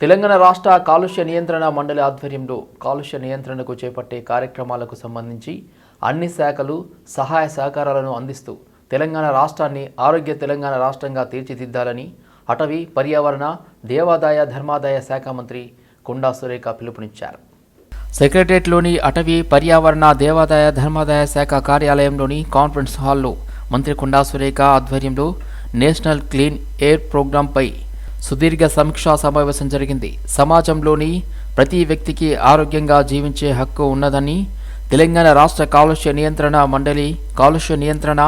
తెలంగాణ రాష్ట్ర కాలుష్య నియంత్రణ మండలి ఆధ్వర్యంలో కాలుష్య నియంత్రణకు చేపట్టే కార్యక్రమాలకు సంబంధించి అన్ని శాఖలు సహాయ సహకారాలను అందిస్తూ తెలంగాణ రాష్ట్రాన్ని ఆరోగ్య తెలంగాణ రాష్ట్రంగా తీర్చిదిద్దాలని అటవీ పర్యావరణ దేవాదాయ ధర్మాదాయ శాఖ మంత్రి కొండా సురేఖ పిలుపునిచ్చారు. సెక్రటరియట్లోని అటవీ పర్యావరణ దేవాదాయ ధర్మాదాయ శాఖ కార్యాలయంలోని కాన్ఫరెన్స్ హాల్లో మంత్రి కొండా సురేఖ ఆధ్వర్యంలో నేషనల్ క్లీన్ ఎయిర్ ప్రోగ్రాంపై సుదీర్ఘ సమీక్షా సమావేశం జరిగింది. సమాజంలోని ప్రతి వ్యక్తికి ఆరోగ్యంగా జీవించే హక్కు ఉన్నదని తెలంగాణ రాష్ట్ర కాలుష్య నియంత్రణ మండలి కాలుష్య నియంత్రణ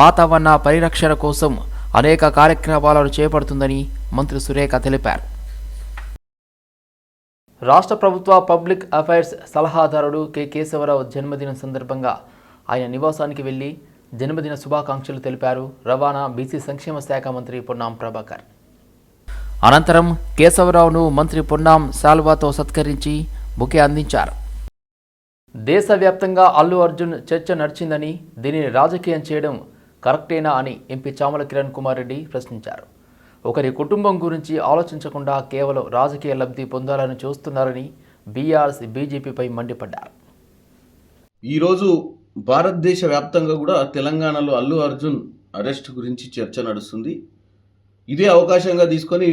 వాతావరణ పరిరక్షణ కోసం అనేక కార్యక్రమాలను చేపడుతుందని మంత్రి సురేఖ తెలిపారు. రాష్ట్ర ప్రభుత్వ పబ్లిక్ అఫైర్స్ సలహాదారుడు కె. కేశవరావు జన్మదినం సందర్భంగా ఆయన నివాసానికి వెళ్ళి జన్మదిన శుభాకాంక్షలు తెలిపారు. రవాణా బీసీ సంక్షేమ శాఖ మంత్రి పొన్నాం ప్రభాకర్. అనంతరం కేశవరావును మంత్రి పొన్నాం శాల్వాతో సత్కరించి బుకే అందించారు. దేశవ్యాప్తంగా అల్లు అర్జున్ చర్చ నడిచిందని దీనిని రాజకీయం చేయడం కరెక్టేనా అని ఎంపీ చామల కిరణ్ కుమార్ రెడ్డి ప్రశ్నించారు. ఒకరి కుటుంబం గురించి ఆలోచించకుండా కేవలం రాజకీయ లబ్ధి పొందాలని చూస్తున్నారని బీఆర్ఎస్ బీజేపీపై మండిపడ్డారు. ఈరోజు భారతదేశ వ్యాప్తంగా కూడా తెలంగాణలో అల్లు అర్జున్ అరెస్ట్ గురించి చర్చ నడుస్తుంది. ఇదే అవకాశంగా తీసుకొని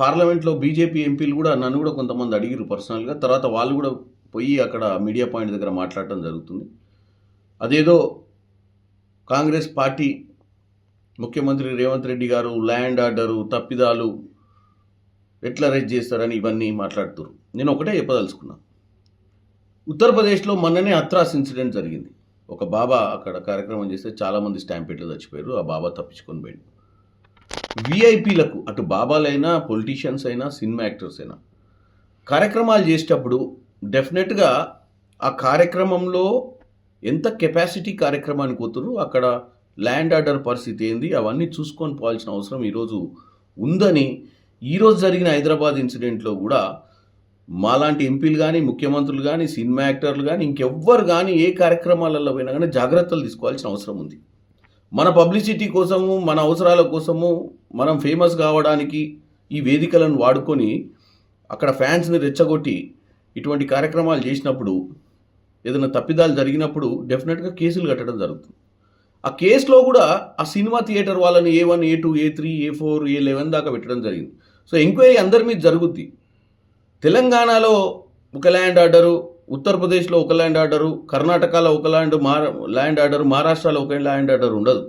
పార్లమెంట్లో బీజేపీ ఎంపీలు కూడా నన్ను కూడా కొంతమంది అడిగిరు పర్సనల్గా. తర్వాత వాళ్ళు కూడా పోయి అక్కడ మీడియా పాయింట్ దగ్గర మాట్లాడటం జరుగుతుంది. అదేదో కాంగ్రెస్ పార్టీ ముఖ్యమంత్రి రేవంత్ రెడ్డి గారు ల్యాండ్ ఆర్డరు తప్పిదాలు ఎట్లా అరెస్ట్ చేస్తారని ఇవన్నీ మాట్లాడుతున్నారు నేను ఒకటే చెప్పదలుచుకున్నా. ఉత్తరప్రదేశ్లో మొన్ననే అత్రాస్ ఇన్సిడెంట్ జరిగింది. ఒక బాబా అక్కడ కార్యక్రమం చేస్తే చాలామంది స్టాంపేట్లో చచ్చిపోయారు. ఆ బాబా తప్పించుకొని పోయింది విఐపీలకు అటు బాబాలైనా పొలిటీషియన్స్ అయినా సినిమా యాక్టర్స్ అయినా కార్యక్రమాలు చేసేటప్పుడు డెఫినెట్గా ఆ కార్యక్రమంలో ఎంత కెపాసిటీ కార్యక్రమానికి పోతురు అక్కడ ల్యాండ్ ఆర్డర్ పరిస్థితి ఏంది అవన్నీ చూసుకొని పోవాల్సిన అవసరం ఈరోజు ఉందని ఈరోజు జరిగిన హైదరాబాద్ ఇన్సిడెంట్లో కూడా మాలాంటి ఎంపీలు కానీ ముఖ్యమంత్రులు కానీ సినిమా యాక్టర్లు కానీ ఇంకెవ్వరు కానీ ఏ కార్యక్రమాలలో పోయినా కానీ జాగ్రత్తలు తీసుకోవాల్సిన అవసరం ఉంది. మన పబ్లిసిటీ కోసము మన అవసరాల కోసము మనం ఫేమస్ కావడానికి ఈ వేదికలను వాడుకొని అక్కడ ఫ్యాన్స్ని రెచ్చగొట్టి ఇటువంటి కార్యక్రమాలు చేసినప్పుడు ఏదైనా తప్పిదాలు జరిగినప్పుడు డెఫినెట్గా కేసులు కట్టడం జరుగుతుంది. ఆ కేసులో కూడా ఆ సినిమా థియేటర్ వాళ్ళని A one A two A three A four A eleven దాకా పెట్టడం జరిగింది. సో ఎంక్వైరీ అందరి మీద జరుగుద్ది. తెలంగాణలో ఒక ల్యాండ్ ఆర్డరు ఉత్తరప్రదేశ్లో ఒక ల్యాండ్ ఆర్డరు కర్ణాటకలో ఒక ల్యాండ్ మా ల్యాండ్ ఆర్డర్ మహారాష్ట్రలో ఒక ల్యాండ్ ఆర్డర్ ఉండదు.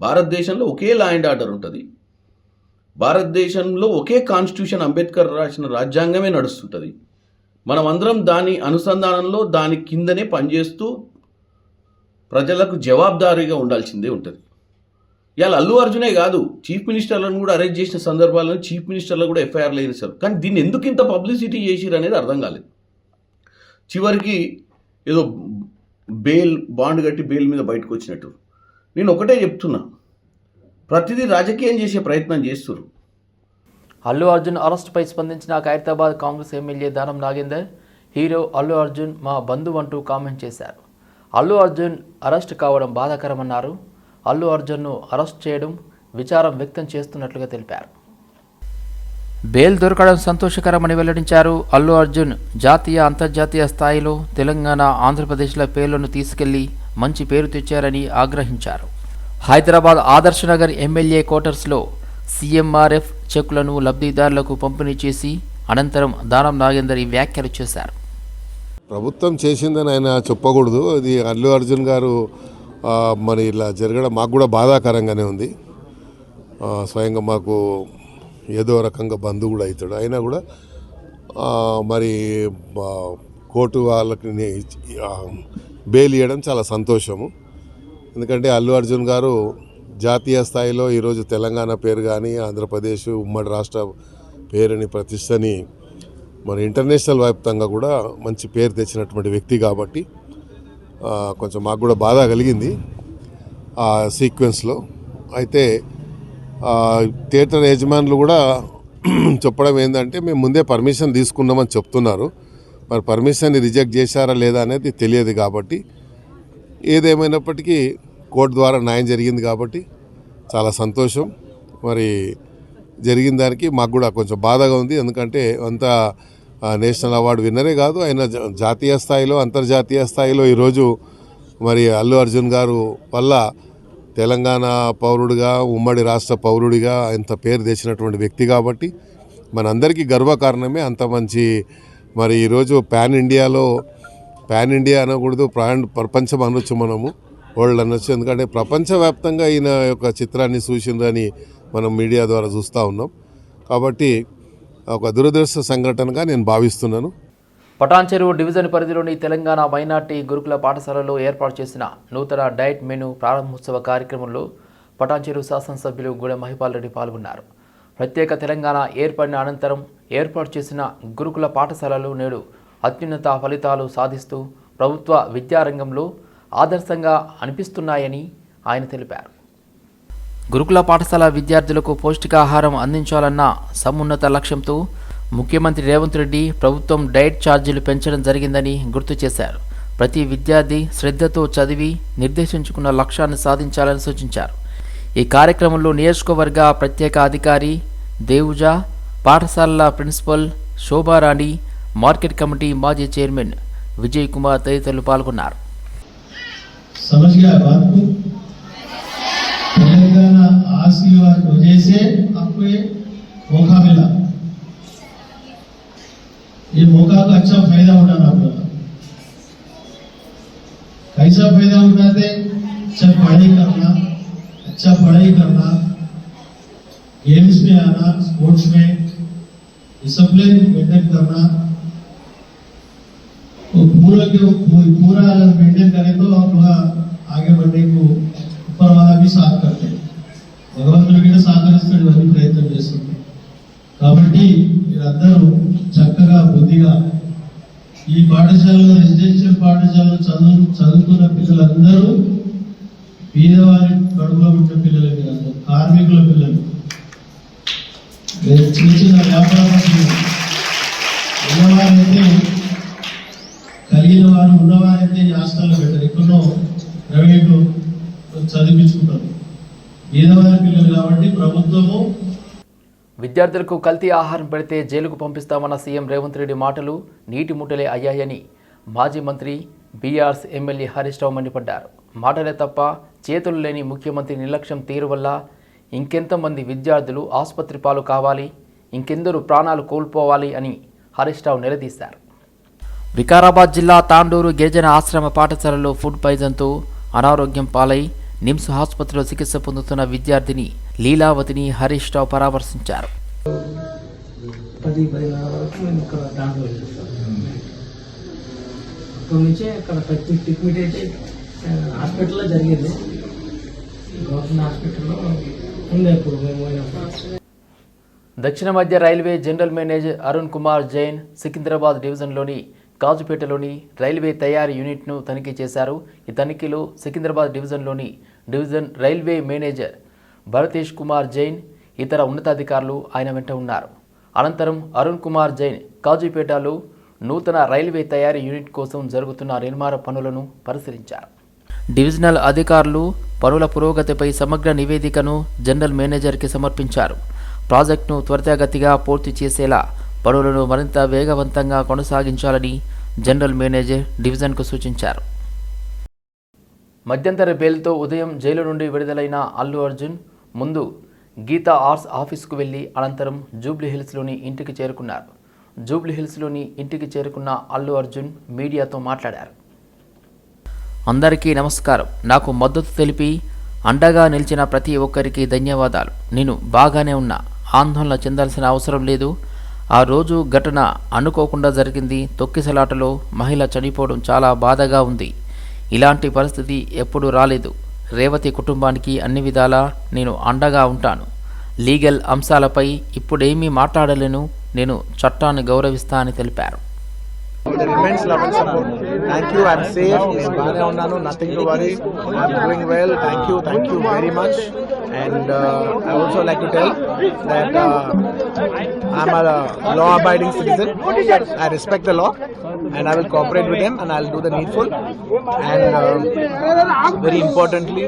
భారతదేశంలో ఒకే ల్యాండ్ ఆర్డర్ ఉంటుంది. భారతదేశంలో ఒకే కాన్స్టిట్యూషన్ అంబేద్కర్ రాసిన రాజ్యాంగమే నడుస్తుంటుంది. మనం అందరం దాని అనుసంధానంలో దాని కిందనే పనిచేస్తూ ప్రజలకు జవాబుదారీగా ఉండాల్సిందే ఉంటుంది. ఇవాళ అల్లు అర్జునే కాదు చీఫ్ మినిస్టర్లను కూడా అరెస్ట్ చేసిన సందర్భాలను చీఫ్ మినిస్టర్లు కూడా ఎఫ్ఐఆర్లు వేసారు కానీ దీన్ని ఎందుకు ఇంత పబ్లిసిటీ చేసిరు అనేది అర్థం కాలేదు. చివరికి ఏదో బెయిల్ బాండ్ కట్టి బెయిల్ మీద బయటకు వచ్చినట్టు నేను ఒకటే చెప్తున్నా. ప్రతిదీ రాజకీయం చేసే ప్రయత్నం చేస్తున్నారు అల్లు అర్జున్ అరెస్టుపై స్పందించిన ఖైరతాబాద్ కాంగ్రెస్ ఎమ్మెల్యే దానం నాగేందర్ హీరో అల్లు అర్జున్ మా బంధువు అంటూ కామెంట్ చేశారు. అల్లు అర్జున్ అరెస్ట్ కావడం బాధాకరమన్నారు. అల్లు అర్జున్ను అరెస్ట్ చేయడం విచారం వ్యక్తం చేస్తున్నట్లుగా తెలిపారు. బెయిల్ దొరకడం సంతోషకరమని వెల్లడించారు. అల్లు అర్జున్ జాతీయ అంతర్జాతీయ స్థాయిలో తెలంగాణ ఆంధ్రప్రదేశ్ల పేర్లను తీసుకెళ్ళి మంచి పేరు తెచ్చారని ఆగ్రహించారు. హైదరాబాద్ ఆదర్శనగర్ ఎమ్మెల్యే క్వార్టర్స్లో సీఎంఆర్ఎఫ్ చెక్కులను లబ్ధిదారులకు పంపిణీ చేసి అనంతరం దానం నాగేందర్ ఈ వ్యాఖ్యలు చేశారు. ప్రభుత్వం చేసిందని ఆయన చెప్పకూడదు. అది అల్లు అర్జున్ గారు మరి ఇలా జరగడం మాకు కూడా బాధాకరంగానే ఉంది. స్వయంగా మాకు ఏదో రకంగా బంధువు కూడా అవుతాడు. అయినా కూడా మరి కోర్టు వాళ్ళకి బెయిల్ ఇవ్వడం చాలా సంతోషము. ఎందుకంటే అల్లు అర్జున్ గారు జాతీయ స్థాయిలో ఈరోజు తెలంగాణ పేరు కానీ ఆంధ్రప్రదేశ్ ఉమ్మడి రాష్ట్ర పేరుని ప్రతిష్టని మరి ఇంటర్నేషనల్ వ్యాప్తంగా కూడా మంచి పేరు తెచ్చినటువంటి వ్యక్తి కాబట్టి కొంచెం మాకు కూడా బాధ కలిగింది ఆ సీక్వెన్స్లో. అయితే థియేటర్ యజమానులు కూడా చెప్పడం ఏంటంటే మేము ముందే పర్మిషన్ తీసుకున్నామని చెప్తున్నారు. మరి పర్మిషన్ని రిజెక్ట్ చేశారా లేదా అనేది తెలియదు కాబట్టి ఏదేమైనప్పటికీ కోర్టు ద్వారా న్యాయం జరిగింది కాబట్టి చాలా సంతోషం. మరి జరిగిన దానికి మాకు కూడా కొంచెం బాధగా ఉంది. ఎందుకంటే అంత నేషనల్ అవార్డు విన్నరే కాదు ఆయన జాతీయ స్థాయిలో అంతర్జాతీయ స్థాయిలో ఈరోజు మరి అల్లు అర్జున్ గారు వల్ల తెలంగాణ పౌరుడిగా ఉమ్మడి రాష్ట్ర పౌరుడిగా ఇంత పేరు తెచ్చినటువంటి వ్యక్తి కాబట్టి మనందరికీ గర్వకారణమే అంత మంచి మరి ఈరోజు పాన్ ఇండియాలో పాన్ ఇండియా అనకూడదు ప్రాన్ ప్రపంచం అనొచ్చు మనము వరల్డ్ అనొచ్చు. ఎందుకంటే ప్రపంచవ్యాప్తంగా ఈయన యొక్క చిత్రాన్ని చూసిందని మనం మీడియా ద్వారా చూస్తూ ఉన్నాం. కాబట్టి ఒక దురదృష్ట సంఘటనగా నేను భావిస్తున్నాను. పటాన్చెరువు డివిజన్ పరిధిలోని తెలంగాణ మైనార్టీ గురుకుల పాఠశాలలో ఏర్పాటు చేసిన నూతన డైట్ మెను ప్రారంభోత్సవ కార్యక్రమంలో పటాన్చెరువు శాసనసభ్యులు గూడెం మహిపాల్ రెడ్డి పాల్గొన్నారు. ప్రత్యేక తెలంగాణ ఏర్పడిన అనంతరం ఏర్పాటు చేసిన గురుకుల పాఠశాలలు నేడు అత్యున్నత ఫలితాలు సాధిస్తూ ప్రభుత్వ విద్యారంగంలో ఆదర్శంగా అనిపిస్తున్నాయని ఆయన తెలిపారు. గురుకుల పాఠశాల విద్యార్థులకు పౌష్టికాహారం అందించాలన్న సమున్నత లక్ష్యంతో ముఖ్యమంత్రి రేవంత్ రెడ్డి ప్రభుత్వం డైట్ ఛార్జీలు పెంచడం జరిగిందని గుర్తు చేశారు ప్రతి విద్యార్థి శ్రద్ధతో చదివి నిర్దేశించుకున్న లక్ష్యాన్ని సాధించాలని సూచించారు ఈ కార్యక్రమంలో నియోజకవర్గ ప్రత్యేక అధికారి దేవుజా పాఠశాలల ప్రిన్సిపల్ శోభారాణి మార్కెట్ కమిటీ మాజీ చైర్మన్ విజయ్ కుమార్ తదితరులు పాల్గొన్నారు समझ गया बात को तेलंगाना आशीर्वाद वजह से आपको ये मौका मिला ये मौका का अच्छा फायदा उठाना पड़ा कैसा फायदा उठाते अच्छा पढ़ाई करना अच्छा पढ़ाई करना गेम्स में आना स्पोर्ट्स में डिसिप्लिन मेंटेन करना तो पूरा के पू- पूरा अगर मेंटेन करें तो हम थोड़ा आगे बढ़ने को ऊपर वाला भी साथ करते हैं భగవంతుడు కూడా సహకరిస్తాడు ఇవన్నీ ప్రయత్నం చేస్తుంది కాబట్టి మీరందరూ చక్కగా బుద్ధిగా ఈ పాఠశాలలో రెసిడెన్షియల్ పాఠశాలలో చదువు చదువుకున్న పిల్లలందరూ పేదవారి కడుపులో పుట్టిన పిల్లలు కాదు కార్మికుల పిల్లలు. చిన్న చిన్న వ్యాపారస్తులు. ఉన్నవారైతే కలిగిన వారు ఉన్నవారైతే ఈ హాస్టల్లో పెట్టారు. ఎక్కడో ప్రైవేటు చదివించుకుంటారు. పేదవారి పిల్లలు కాబట్టి ప్రభుత్వము విద్యార్థులకు కల్తీ ఆహారం పెడితే జైలుకు పంపిస్తామన్న సీఎం రేవంత్ రెడ్డి మాటలు నీటి ముట్టలే అయ్యాయని మాజీ మంత్రి బీఆర్స్ ఎమ్మెల్యే హరీష్ రావు మండిపడ్డారు. మాటలే తప్ప చేతులు లేని ముఖ్యమంత్రి నిర్లక్ష్యం తీరు వల్ల ఇంకెంతమంది విద్యార్థులు ఆసుపత్రి పాలు కావాలి ఇంకెందరు ప్రాణాలు కోల్పోవాలి అని హరీష్ రావు నిలదీశారు. వికారాబాద్ జిల్లా తాండూరు గిరిజన ఆశ్రమ పాఠశాలలో ఫుడ్ పాయిజన్తో అనారోగ్యం పాలై నిమ్స్ ఆసుపత్రిలో చికిత్స పొందుతున్న విద్యార్థిని లీలావతిని హరీష్ రావు పరామర్శించారు. అక్కడి నుంచే అక్కడ ట్రీట్మెంట్ అయితే హాస్పిటల్లో జరిగేది. గవర్నమెంట్ హాస్పిటల్లో మేము దక్షిణ మధ్య railway general manager Arun Kumar Jain Secunderabad డివిజన్లోని కాజుపేటలోని రైల్వే తయారీ యూనిట్ను తనిఖీ చేశారు. ఈ తనిఖీలో సికింద్రాబాద్ డివిజన్లోని division railway manager Bharatesh Kumar Jain ఇతర ఉన్నతాధికారులు ఆయన వెంట ఉన్నారు. అనంతరం అరుణ్ కుమార్ జైన్ కాజుపేటలో నూతన రైల్వే తయారీ యూనిట్ కోసం జరుగుతున్న నిర్మాణ పనులను పరిశీలించారు. డివిజనల్ అధికారులు పనుల పురోగతిపై సమగ్ర నివేదికను జనరల్ మేనేజర్కి సమర్పించారు. ప్రాజెక్టును త్వరితగతిగా పూర్తి చేసేలా పనులను మరింత వేగవంతంగా కొనసాగించాలని జనరల్ మేనేజర్ డివిజన్కు సూచించారు. మధ్యంతర బెయిల్తో ఉదయం జైలు నుండి విడుదలైన అల్లు అర్జున్ ముందు గీతా ఆర్ట్స్ ఆఫీస్కు వెళ్ళి అనంతరం జూబ్లీ హిల్స్లోని ఇంటికి చేరుకున్నారు. జూబ్లీ హిల్స్లోని ఇంటికి చేరుకున్న అల్లు అర్జున్ మీడియాతో మాట్లాడారు. అందరికీ నమస్కారం. నాకు మద్దతు తెలిపి అండగా నిలిచిన ప్రతి ఒక్కరికి ధన్యవాదాలు. నేను బాగానే ఉన్నా. ఆందోళన చెందాల్సిన అవసరం లేదు. ఆ రోజు ఘటన అనుకోకుండా జరిగింది. తొక్కిసలాటలో మహిళ చనిపోవడం చాలా బాధగా ఉంది. ఇలాంటి పరిస్థితి ఎప్పుడూ రాలేదు. రేవతి కుటుంబానికి అన్ని విధాలా నేను అండగా ఉంటాను. లీగల్ అంశాలపై ఇప్పుడేమీ మాట్లాడలేను. నేను చట్టాన్ని గౌరవిస్తా అని తెలిపారు. the remains level support thank you I'm safe నేను బాగానే ఉన్నాను nothing to worry I'm doing well thank you thank you very much and I also like to tell that I'm law abiding citizen I respect the law and I will cooperate with them and I'll do the needful and um, very importantly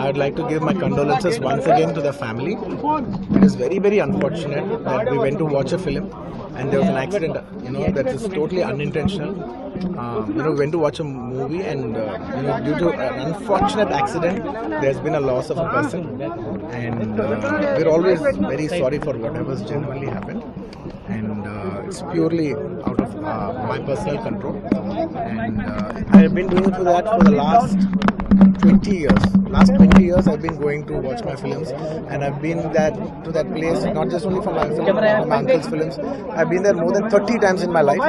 I would like to give my condolences once again to the family it is very very unfortunate that we went to watch a film and there was an accident you know that is totally unintentional. Um, you know we went to watch a movie and uh, you know due to an unfortunate accident there's been a loss of a person. And uh, we're always very sorry for whatever's genuinely happened. And uh, it's purely out of uh, my personal control. And uh, i've been doing for that for the last 20 years last 20 years i've been going to watch my films and i've been that to that place not just only for my film, for my uncle's films i've been there more than 30 times in my life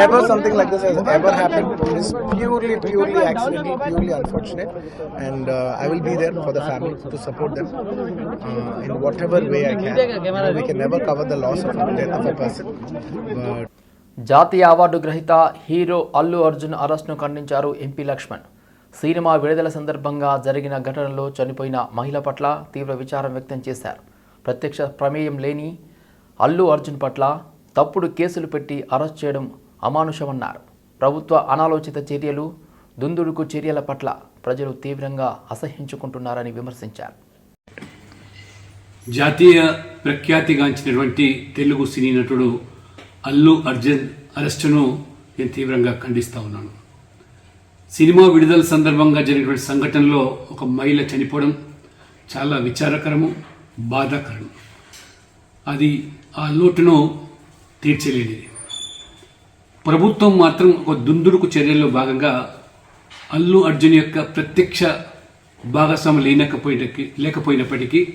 never something like this has ever happened it is purely purely accidental purely unfortunate and uh, i will be there for the family to support them uh, in whatever way i can You know, we can never cover the loss of a death of a person but జాతీయ award గ్రహీత hero Allu Arjun అరెస్ట్ను ఖండించారు MP Laxman cinema విడుదల సందర్భంగా జరిగిన ఘటనలో చనిపోయిన మహిళ పట్ల తీవ్ర విచారం వ్యక్తం చేశారు. ప్రత్యక్ష ప్రమేయం లేని అల్లు అర్జున్ పట్ల తప్పుడు కేసులు పెట్టి అరెస్ట్ చేయడం అమానుషమన్నారు. ప్రభుత్వ అనాలోచిత చర్యలు దుందుడుకు చర్యల పట్ల ప్రజలు తీవ్రంగా అసహ్యించుకుంటున్నారని విమర్శించారు. జాతీయ ప్రఖ్యాతిగాంచినటువంటి తెలుగు సినీ నటుడు అల్లు అర్జున్ అరెస్టును నేను తీవ్రంగా ఖండిస్తా ఉన్నాను. సినిమా విడుదల సందర్భంగా జరిగినటువంటి సంఘటనలో ఒక మహిళ చనిపోవడం చాలా విచారకరము బాధాకరం. అది ఆ లోటును తీర్చలేనిది. ప్రభుత్వం మాత్రం ఒక దుందుడుకు చర్యల్లో భాగంగా అల్లు అర్జున్ యొక్క ప్రత్యక్ష భాగస్వామి లేనకపోయినకి లేకపోయినప్పటికీ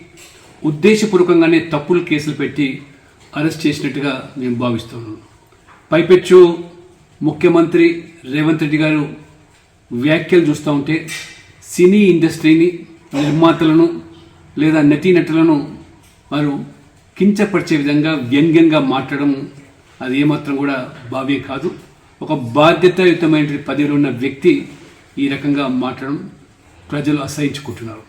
ఉద్దేశపూర్వకంగానే తప్పులు కేసులు పెట్టి అరెస్ట్ చేసినట్టుగా నేను భావిస్తున్నాను. పైపెచ్చు ముఖ్యమంత్రి రేవంత్ రెడ్డి గారు వ్యాఖ్యలు చూస్తూ ఉంటే సినీ ఇండస్ట్రీని నిర్మాతలను లేదా నటీనటులను వారు కించపరిచే విధంగా వ్యంగ్యంగా మాట్లాడడం అది ఏమాత్రం కూడా భావ్యం కాదు. ఒక బాధ్యతాయుతమైన పదవిలో ఉన్న వ్యక్తి ఈ రకంగా మాట్లాడడం ప్రజలు అసహించుకుంటున్నారు.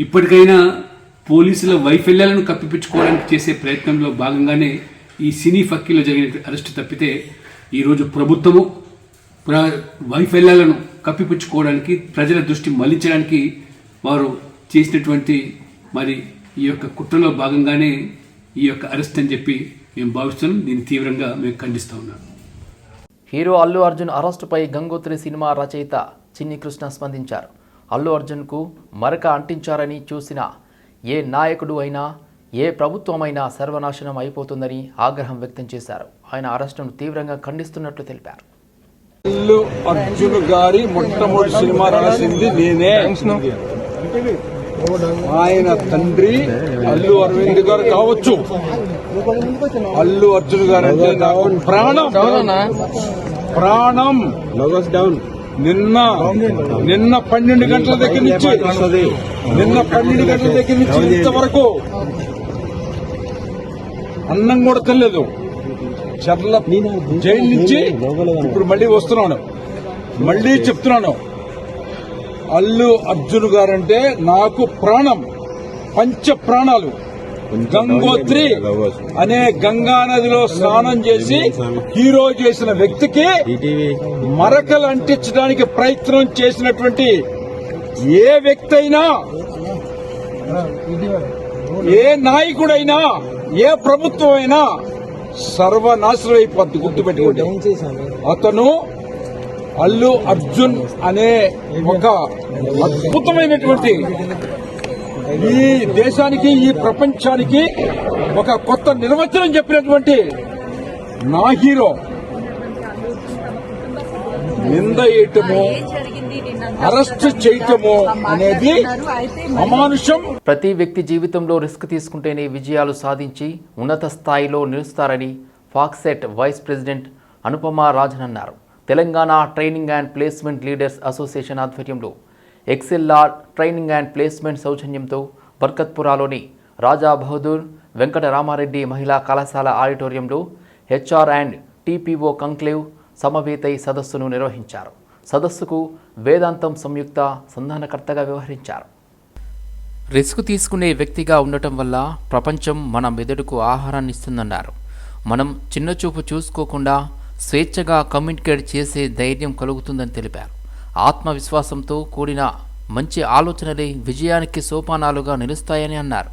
ఇప్పటికైనా పోలీసుల వైఫల్యాలను కప్పిపుచ్చుకోవడానికి చేసే ప్రయత్నంలో భాగంగానే ఈ సినీ ఫక్కీలో జరిగిన అరెస్టు తప్పితే ఈరోజు ప్రభుత్వము ప్ర వైఫల్యాలను కప్పిపుచ్చుకోవడానికి ప్రజల దృష్టి మళ్ళించడానికి వారు చేసినటువంటి మరి ఈ యొక్క కుట్రలో భాగంగానే ఈ యొక్క అరెస్ట్ అని చెప్పి మేము భావిస్తున్నాం. దీన్ని తీవ్రంగా మేము ఖండిస్తూ ఉన్నాం. హీరో అల్లు అర్జున్ అరెస్టుపై గంగోత్రి సినిమా రచయిత చిన్ని కృష్ణ స్పందించారు. అల్లు అర్జున్కు మరక అంటించారని చూసిన ఏ నాయకుడు అయినా ఏ ప్రభుత్వమైనా సర్వనాశనం అయిపోతుందని ఆగ్రహం వ్యక్తం చేశారు. ఆయన అరెస్టును తీవ్రంగా ఖండిస్తున్నట్లు తెలిపారు. అల్లు అర్జున్ గారి మొట్టమొదటి సినిమా రాసింది నేనే. ఆయన తండ్రి అల్లు అరవింద్ గారు కావచ్చు. అల్లు అర్జున్ గారు అంటే నాకు ప్రాణం. ప్రాణం. డౌన్ నిన్న నిన్న పన్నెండు గంటల దగ్గర నుంచి నిన్న పన్నెండు గంటల దగ్గర నుంచి ఇంతవరకు అన్నం కూడా తినలేదు. చర్ల జైలు నుంచి ఇప్పుడు మళ్ళీ వస్తున్నాను. మళ్ళీ చెప్తున్నాను. అల్లు అర్జున్ గారంటే నాకు ప్రాణం. పంచ ప్రాణాలు. గంగోత్రి అనే గంగా నదిలో స్నానం చేసి హీరో చేసిన వ్యక్తికి మరకలు అంటించడానికి ప్రయత్నం చేసినటువంటి ఏ వ్యక్తి అయినా ఏ నాయకుడైనా ఏ ప్రభుత్వం అయినా సర్వనాశనం అయిపోద్ది గుర్తుపెట్టుకోండి. అతను అల్లు అర్జున్ అనే ఒక అద్భుతమైనటువంటి ఈ దేశానికి ఈ ప్రపంచానికి ఒక కొత్త నిర్వచనం చెప్పినటువంటి నా హీరో. నింద అరెస్ట్ చేయటము అనేది అమానుషం. ప్రతి వ్యక్తి జీవితంలో రిస్క్ తీసుకుంటేనే విజయాలు సాధించి ఉన్నత స్థాయిలో నిలుస్తారని ఫాక్సెట్ వైస్ ప్రెసిడెంట్ అనుపమ రాజన్ అన్నారు. Telangana training and placement leaders association ఆధ్వర్యంలో ఎక్సెల్ఆర్ ట్రైనింగ్ అండ్ ప్లేస్మెంట్ సౌజన్యంతో బర్కత్పురాలోని రాజా బహదూర్ వెంకట రామారెడ్డి మహిళా కళాశాల ఆడిటోరియంలో హెచ్ఆర్ అండ్ టీపీఓ కంక్లేవ్ సమవేతై సదస్సును నిర్వహించారు. సదస్సుకు వేదాంతం సంయుక్త సంధానకర్తగా వ్యవహరించారు. రిస్క్ తీసుకునే వ్యక్తిగా ఉండటం వల్ల ప్రపంచం మన మెదడుకు ఆహారాన్ని ఇస్తుందన్నారు మనం చిన్నచూపు చూసుకోకుండా స్వేచ్ఛగా కమ్యూనికేట్ చేసే ధైర్యం కలుగుతుందని తెలిపారు. ఆత్మవిశ్వాసంతో కూడిన మంచి ఆలోచనలే విజయానికి సోపానాలుగా నిలుస్తాయని అన్నారు.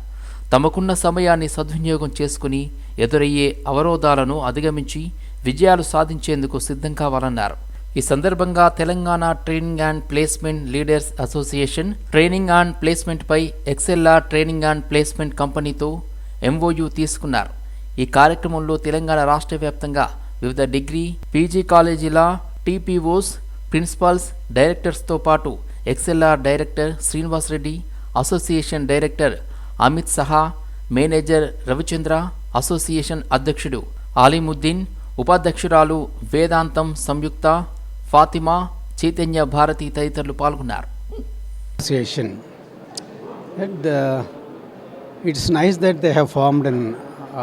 తమకున్న సమయాన్ని సద్వినియోగం చేసుకుని ఎదురయ్యే అవరోధాలను అధిగమించి విజయాలు సాధించేందుకు సిద్ధం కావాలన్నారు. ఈ సందర్భంగా Telangana training and placement leaders association training and ప్లేస్మెంట్పై ExcelR training and placement కంపెనీతో ఎంఓయు తీసుకున్నారు. ఈ కార్యక్రమంలో తెలంగాణ రాష్ట్ర వ్యాప్తంగా వివిధ డిగ్రీ పీజీ కాలేజీల టీపీఓస్ ప్రిన్సిపాల్స్ డైరెక్టర్స్తో పాటు ExcelR director Srinivas Reddy association director Amit సహా మేనేజర్ రవిచంద్ర అసోసియేషన్ అధ్యక్షుడు ఆలిముద్దీన్ ఉపాధ్యక్షురాలు వేదాంతం సంయుక్త ఫాతిమా చైతన్య భారతి తదితరులు పాల్గొన్నారు association. And uh, it's nice that they have formed an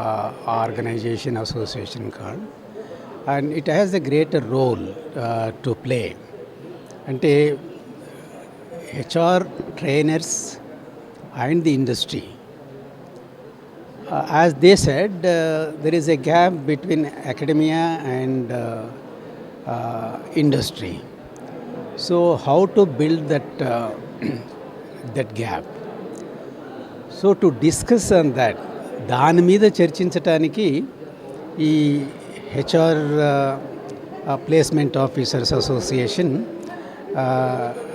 uh, organization association called, and it has a greater role uh, to play. అంటే HR trainers and the industry as they said, uh, there is a gap between academia and uh, uh, Uh, industry. So, how to build that uh, that gap? So to discuss on that దాని మీద చర్చించటానికి ఈ HR placement officers association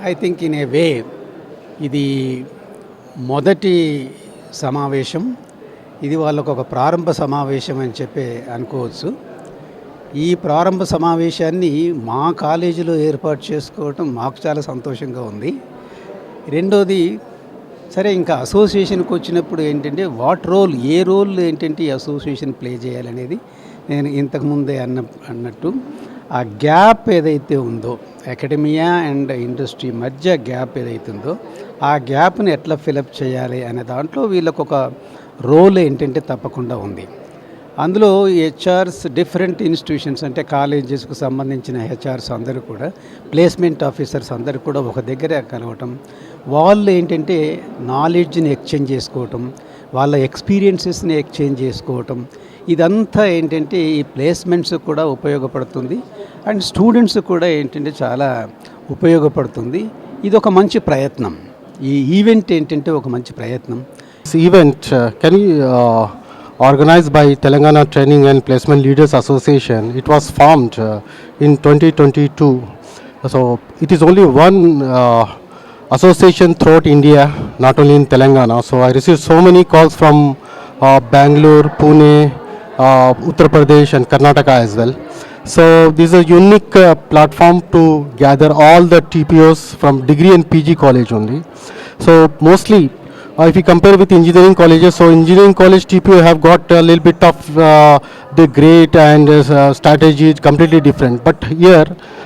I think in a way ఇది మొదటి సమావేశం ఇది వాళ్ళకు ఒక ప్రారంభ సమావేశం అని చెప్పి అనుకోవచ్చు ఈ ప్రారంభ సమావేశాన్ని మా కాలేజీలో ఏర్పాటు చేసుకోవటం మాకు చాలా సంతోషంగా ఉంది. రెండోది సరే ఇంకా అసోసియేషన్కి వచ్చినప్పుడు ఏంటంటే వాట్ రోల్ ఏ రోల్ ఏంటంటే ఈ అసోసియేషన్ ప్లే చేయాలనేది నేను ఇంతకుముందే అన్న అన్నట్టు ఆ గ్యాప్ ఏదైతే ఉందో అకాడమియా అండ్ ఇండస్ట్రీ మధ్య గ్యాప్ ఏదైతే ఉందో ఆ గ్యాప్ని ఎట్లా ఫిలప్ చేయాలి అనే దాంట్లో వీళ్ళకు ఒక రోల్ ఏంటంటే తప్పకుండా ఉంది. అందులో హెచ్ఆర్స్ డిఫరెంట్ ఇన్స్టిట్యూషన్స్ అంటే కాలేజెస్కు సంబంధించిన హెచ్ఆర్స్ అందరూ కూడా ప్లేస్మెంట్ ఆఫీసర్స్ అందరూ కూడా ఒక దగ్గర కలవటం వాళ్ళు ఏంటంటే నాలెడ్జ్ని ఎక్స్చేంజ్ చేసుకోవటం వాళ్ళ ఎక్స్పీరియన్సెస్ని ఎక్స్చేంజ్ చేసుకోవటం ఇదంతా ఏంటంటే ఈ ప్లేస్మెంట్స్ కూడా ఉపయోగపడుతుంది అండ్ స్టూడెంట్స్ కూడా ఏంటంటే చాలా ఉపయోగపడుతుంది. ఇది ఒక మంచి ప్రయత్నం. ఈ ఈవెంట్ ఏంటంటే ఒక మంచి ప్రయత్నం. ఈవెంట్ కానీ organized by Telangana Training and Placement Leaders Association. It was formed uh, in 2022. So it is only one uh, association throughout India, not only in Telangana. So I received so many calls from uh, Bangalore, Pune, uh, Uttar Pradesh, and Karnataka as well. So this is a unique uh, platform to gather all the TPOs from degree and PG college only. So mostly uh, if you compare with engineering colleges, so engineering college TPO have got a little bit of uh, the grade and uh, strategy is completely different. But here,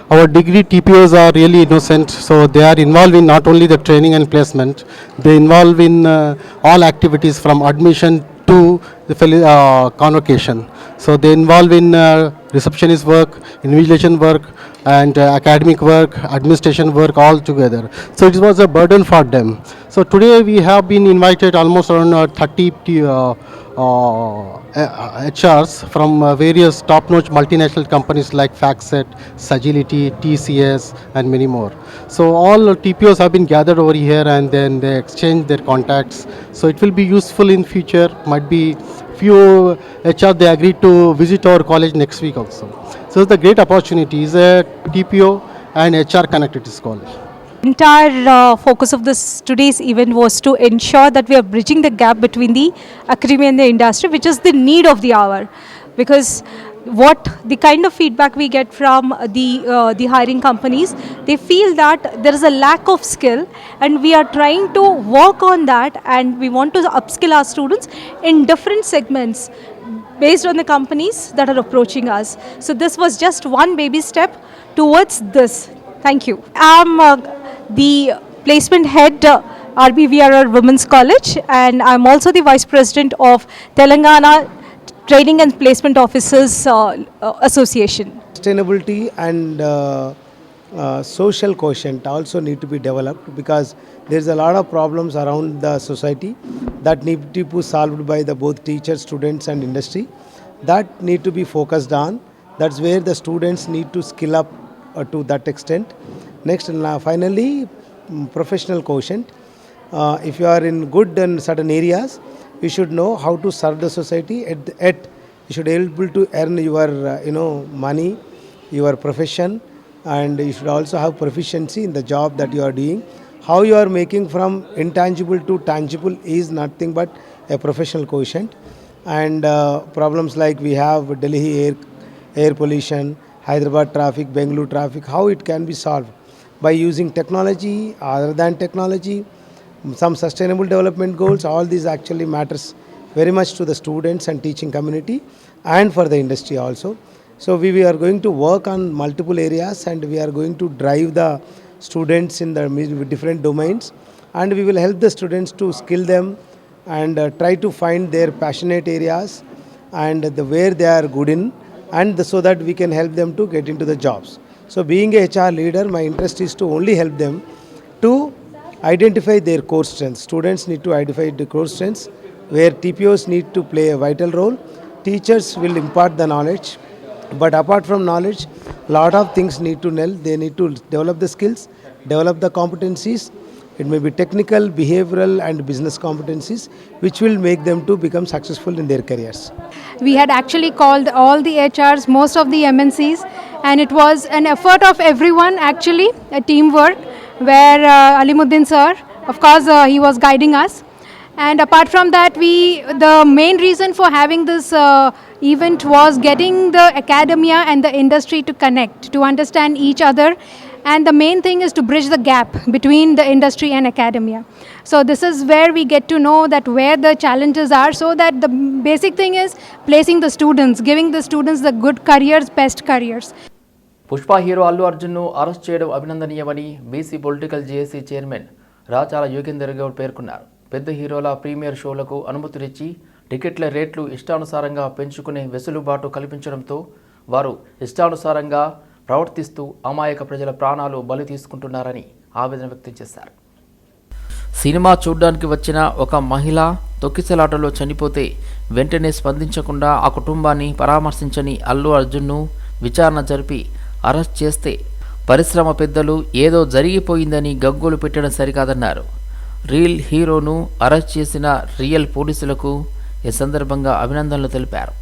our degree TPOs are really innocent, so they are involved in not only the training and placement, they involve in uh, all activities from admission to the uh, convocation. So they involve in uh, receptionist work, invigilation work, and uh, academic work, administration work all together. So it was a burden for them. So today we have been invited almost around uh, 30 t- uh, uh, HRs from uh, various top-notch multinational companies like FactSet, Sagility, TCS, and many more. So all TPOs have been gathered over here, and then they exchange their contacts. So it will be useful in future. Might be few HR they agreed to visit our college next week also. So it's a great opportunity. It's a TPO and HR connected this college. Entire uh, focus of this today's event was to ensure that we are bridging the gap between the academia and the industry which is the need of the hour. Because what the kind of feedback we get from the uh, the hiring companies they feel that there is a lack of skill and we are trying to work on that and we want to upskill our students in different segments based on the companies that are approaching us. So this was just one baby step towards this. Thank you. I'm uh, the placement head uh, RBVRR Women's College and I'm also the vice president of Telangana Training and Placement Officers uh, uh, Association. sustainability and uh, uh, social quotient also need to be developed because there's a lot of problems around the society that need to be solved by the both teachers students and industry that need to be focused on that's where the students need to skill up uh, to that extent next finally mm, professional quotient. Uh, if you are in good and certain areas you should know how to serve the society. At, at you should be able to earn your uh, you know money your profession and you should also have proficiency in the job that you are doing. How you are making from intangible to tangible is nothing but a professional quotient. And uh, problems like we have delhi air air pollution hyderabad traffic bengaluru traffic how it can be solved by using technology other than technology some sustainable development goals all these actually matters very much to the students and teaching community and for the industry also. So we, we are going to work on multiple areas and we are going to drive the students in the different domains and we will help the students to skill them and uh, try to find their passionate areas and the where they are good in and the, so that we can help them to get into the jobs so being a hr leader my interest is to only help them to identify their core strengths. Students need to identify the core strengths where TPOs need to play a vital role. Teachers will impart the knowledge, but apart from knowledge, lot of things need to know. They need to develop the skills, develop the competencies. It may be technical, behavioral, and business competencies, which will make them to become successful in their careers. We had actually called all the HRs, most of the MNCs, and it was an effort of everyone actually, a teamwork where uh, Alimuddin sir, of course, uh, he was guiding us. And apart from that, we the main reason for having this uh, event was getting the academia and the industry to connect, to understand each other. And the main thing is to bridge the gap between the industry and academia. So this is where we get to know that where the challenges are, so that the basic thing is placing the students, giving the students the good careers, best careers. Pushpa hero Allu అర్జున్ను arrest చేయడం అభినందనీయమని BC political JAC chairman Rachala Yogender Goud పేర్కొన్నారు. పెద్ద హీరోల premier షోలకు అనుమతులిచ్చి టికెట్ల రేట్లు ఇష్టానుసారంగా పెంచుకునే వెసులుబాటు కల్పించడంతో వారు ఇష్టానుసారంగా ప్రవర్తిస్తూ అమాయక ప్రజల ప్రాణాలు బలి తీసుకుంటున్నారని ఆవేదన వ్యక్తం చేశారు. సినిమా చూడ్డానికి వచ్చిన ఒక మహిళ తొక్కిసలాటలో చనిపోతే వెంటనే స్పందించకుండా ఆ కుటుంబాన్ని పరామర్శించని అల్లు అర్జున్ను విచారణ జరిపి అరెస్ట్ చేస్తే పరిశ్రమ పెద్దలు ఏదో జరిగిపోయిందని గగ్గోలు పెట్టడం సరికాదన్నారు. రియల్ హీరోను అరెస్ట్ చేసిన రియల్ పోలీసులకు ఈ సందర్భంగా అభినందనలు తెలిపారు.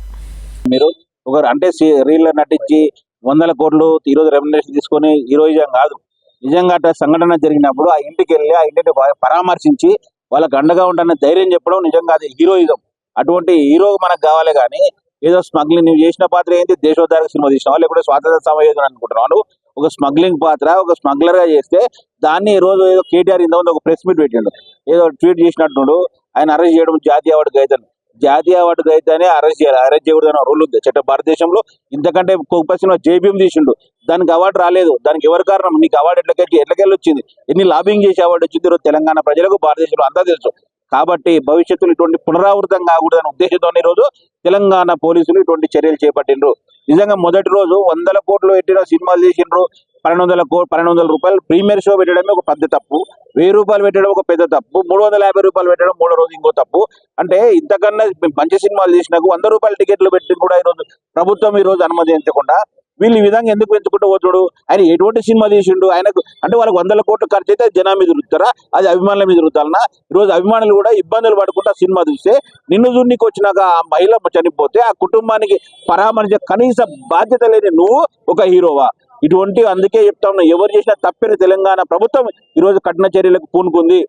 మీరు ఒక అంటే రీల్ నటించి వందల కోట్లు ఈరోజు రెమ్యునరేషన్ తీసుకొని హీరోయిజం కాదు. నిజంగా అట్లా సంఘటన జరిగినప్పుడు ఆ ఇంటికి వెళ్ళి ఆ ఇంటిని పరామర్శించి వాళ్ళకి అండగా ఉంటానని ధైర్యం చెప్పడం నిజంగా అది హీరోయిజం. అటువంటి హీరో మనకు కావాలి కానీ ఏదో స్మగ్లింగ్ నువ్వు చేసిన పాత్ర ఏంటి? దేశోద్ధారక సినిమా తీసినావా? లేకపోతే స్వాతంత్ర సమయం అనుకుంటున్నావు? నువ్వు ఒక స్మగ్లింగ్ పాత్ర ఒక స్మగ్లర్గా చేస్తే దాన్ని ఈ రోజు ఏదో కేటీఆర్ ఇంత ఒక ప్రెస్ మీట్ పెట్టిండు. ఏదో ట్వీట్ చేసినట్టు ఆయన అరెస్ట్ చేయడం జాతీయ అవార్డు గైతన్. జాతీయ అవార్డు గైతేనే అరెస్ట్ చేయాలి. అరెస్ట్ చేయకూడదని రూల్ ఉంది. చట్ట భారతదేశంలో ఇంతకంటే గొప్ప సినిమా జేబీఎం తీసిండు. దానికి అవార్డు రాలేదు. దానికి ఎవరు కారణం? నీకు అవార్డు ఎట్లకెళ్ళి ఎట్లకెళ్ళి వచ్చింది ఎన్ని లాబింగ్ చేసి అవార్డు వచ్చింది? ఈరోజు తెలంగాణ ప్రజలకు భారతదేశంలో అంతా తెలుసు. కాబట్టి భవిష్యత్తులో ఇటువంటి పునరావృతం కాకూడదనే ఉద్దేశంతో ఈ రోజు తెలంగాణ పోలీసులు ఇటువంటి చర్యలు చేపట్టిండ్రు. నిజంగా మొదటి రోజు వందల కోట్లు పెట్టిన సినిమాలు చేసినారు పన్నెండు వందల కో పన్నెండు వందల రూపాయలు ప్రీమియర్ షో పెట్టడమే ఒక పెద్ద తప్పు. వెయ్యి రూపాయలు పెట్టడం ఒక పెద్ద తప్పు. మూడు వందల యాభై రూపాయలు పెట్టడం మూడో రోజు ఇంకో తప్పు. అంటే ఇంతకన్నా మంచి సినిమాలు చేసినాకు వంద రూపాయల టికెట్లు పెట్టి కూడా ఈ రోజు ప్రభుత్వం ఈ రోజు అనుమతించకుండా వీళ్ళు ఈ విధంగా ఎందుకు పెంచుకుంటూ పోతుడు ఆయన ఎటువంటి సినిమా తీసిండు? ఆయనకు అంటే వాళ్ళకి వందల కోట్లు ఖర్చు అయితే జనా మీద రుద్దారా అది అభిమానుల మీద రుద్దాలనా ఈ రోజు అభిమానులు కూడా ఇబ్బందులు పడుకుంటా సినిమా చూస్తే నిన్ను చూడనికి వచ్చినాక ఆ మహిళ చనిపోతే ఆ కుటుంబానికి పరామర్శ కనీస బాధ్యత లేని నువ్వు ఒక హీరోవా? ఇటువంటి అందుకే చెప్తా ఉన్నా ఎవరు చేసినా తప్పిన తెలంగాణ ప్రభుత్వం ఈ రోజు కఠిన చర్యలకు పూనుకుంది.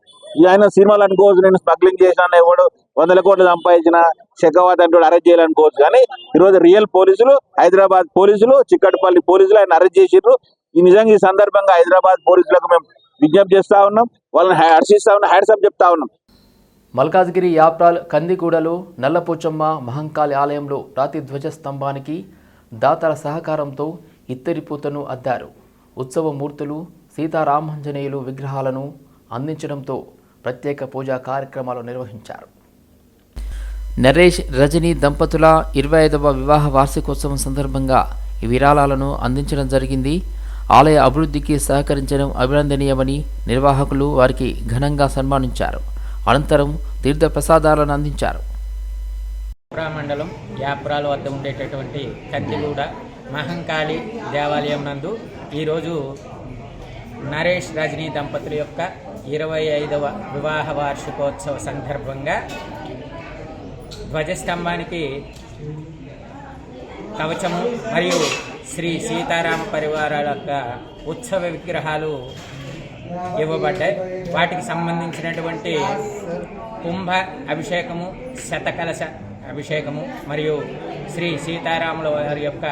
ఆయన సినిమాలు అనుకోవచ్చు నేను స్మగ్లింగ్ చేసినా ఎవడు వందల కోట్లు సంపాదించిన షెకావత్ అంటూ అరెస్ట్ చేయాలనుకోవచ్చు కానీ ఈ రోజు రియల్ పోలీసులు హైదరాబాద్ పోలీసులు చిక్కటిపల్లి పోలీసులు ఆయన అరెస్ట్ చేసిర్రు ఈ నిజంగా ఈ సందర్భంగా హైదరాబాద్ పోలీసులకు మేము విజ్ఞప్తి చేస్తా ఉన్నాం. వాళ్ళని హర్షిస్తా ఉన్నాం హ్యాడ్సప్ చెప్తా ఉన్నాం. మల్కాజ్గిరి యాప్రాల్ కందిగూడలో నల్లపోచమ్మ మహంకాళి ఆలయంలో రాతి ధ్వజ స్తంభానికి దాతల సహకారంతో ఇత్తడిపూతను అద్దారు. ఉత్సవ మూర్తులు సీతారామాంజనేయులు విగ్రహాలను అందించడంతో ప్రత్యేక పూజా కార్యక్రమాలు నిర్వహించారు. నరేష్ రజనీ దంపతుల ఇరవై ఐదవ వివాహ వార్షికోత్సవం సందర్భంగా ఈ విరాళాలను అందించడం జరిగింది. ఆలయ అభివృద్ధికి సహకరించడం అభినందనీయమని నిర్వాహకులు వారికి ఘనంగా సన్మానించారు. అనంతరం తీర్థ ప్రసాదాలను అందించారు. మండలం యాప్రాల వద్ద ఉండేటటువంటి కందిగూడ మహంకాళి దేవాలయం నందు ఈరోజు నరేష్ రజనీ దంపతుల యొక్క ఇరవై ఐదవ వివాహ వార్షికోత్సవ సందర్భంగా ధ్వజస్తంభానికి కవచము మరియు శ్రీ సీతారామ పరివారాల యొక్క ఉత్సవ విగ్రహాలు ఇవ్వబడ్డాయి. వాటికి సంబంధించినటువంటి కుంభ అభిషేకము శతకలశ అభిషేకము మరియు శ్రీ సీతారాముల వారి యొక్క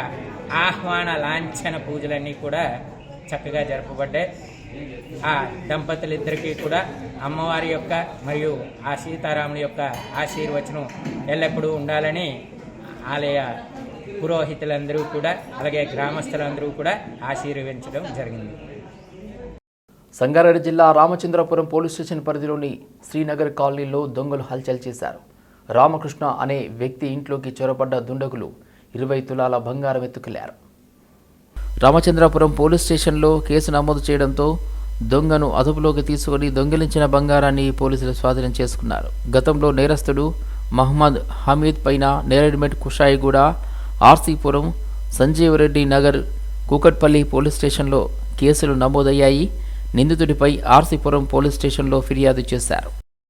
ఆహ్వాన లాంఛన పూజలన్నీ కూడా చక్కగా జరపబడ్డాయి. ఆ దంపతులిద్దరికీ కూడా అమ్మవారి యొక్క మరియు ఆ సీతారాముల యొక్క ఆశీర్వచనం ఎల్లప్పుడూ ఉండాలని ఆలయ పురోహితులందరూ కూడా అలాగే గ్రామస్తులందరూ కూడా ఆశీర్వించడం జరిగింది. సంగారెడ్డి జిల్లా రామచంద్రపురం పోలీస్ స్టేషన్ పరిధిలోని శ్రీనగర్ కాలనీలో దొంగలు హల్చల్ చేశారు. రామకృష్ణ అనే వ్యక్తి ఇంట్లోకి చొరబడ్డ దుండగులు ఇరవై తులాల బంగారం ఎత్తుకెళ్ళారు. రామచంద్రపురం పోలీస్ స్టేషన్లో కేసు నమోదు చేయడంతో దొంగను అదుపులోకి తీసుకుని దొంగిలించిన బంగారాన్ని పోలీసులు స్వాధీనం చేసుకున్నారు. గతంలో నేరస్తుడు మహమ్మద్ హమీద్ పైన నేరేడ్మెట్ కుషాయిగూడ ఆర్సీపురం సంజీవరెడ్డి నగర్ కూకట్పల్లి పోలీస్ స్టేషన్లో కేసులు నమోదయ్యాయి. నిందితుడిపై ఆర్సీపురం పోలీస్ స్టేషన్లో ఫిర్యాదు చేశారు.